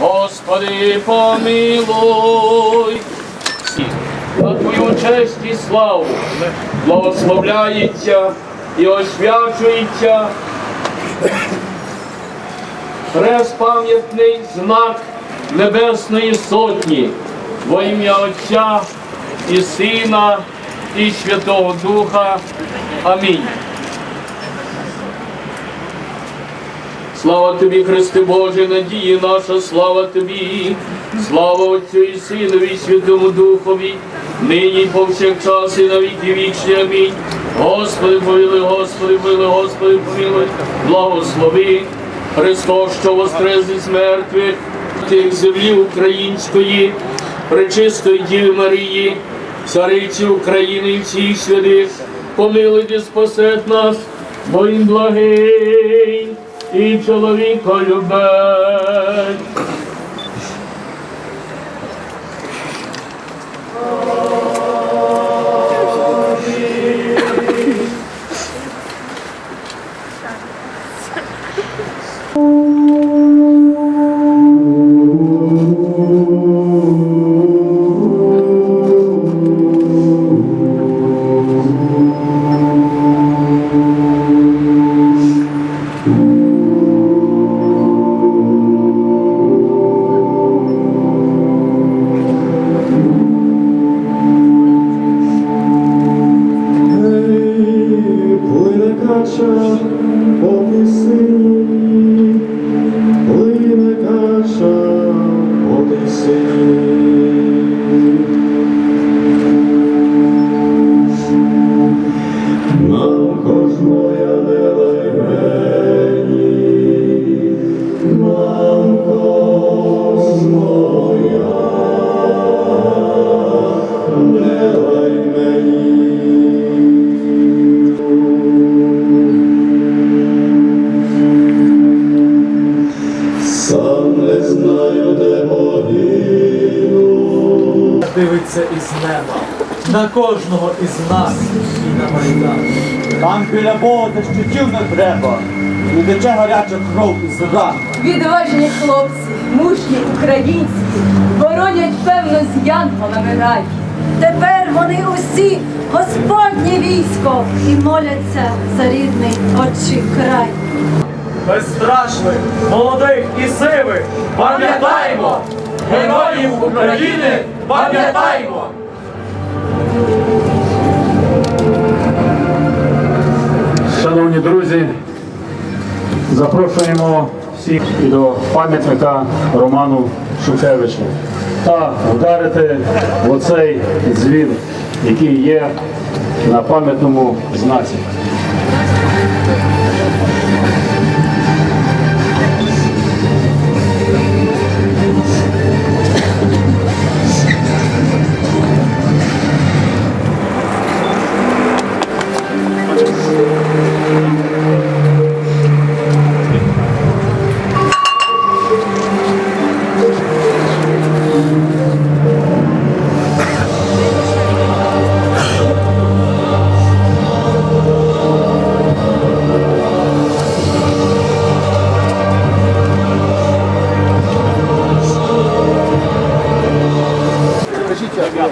Господи, помилуй. На Твою честь і славу благословляється і освячується хрест пам'ятний знак Небесної Сотні во ім'я Отця і Сина і Святого Духа. Амінь. Слава тобі, Христе Боже, надії наша, слава тобі, слава Отцю і Синові, і Святому Духові, нині і повсякчас і на віки вічні. Амінь. Господи, помилуй, Господи, помилуй, Господи, помилуй, благослови Христос, що воскрес із мертвих, тих землі української, пречистої Діви Марії, цариці України і всіх святих, помилуйте, спасет нас, бо він благий і чоловіка любить. Знаю, де могину. дивиться із неба на кожного із нас і на майдан. Там біля Бога щитів не треба, і тече гаряча кров із ран. Відважні хлопці, мужні українські, боронять певно з янголами рай. Тепер вони усі Господнє військо і моляться за рідний отчий край. Безстрашних, молодих і сивих, пам'ятаємо! Героїв України пам'ятаємо! Шановні друзі, запрошуємо всіх і до пам'ятника Роману Шухевичу та вдарити в оцей дзвін, який є на пам'ятному знаці. Скажіть, як?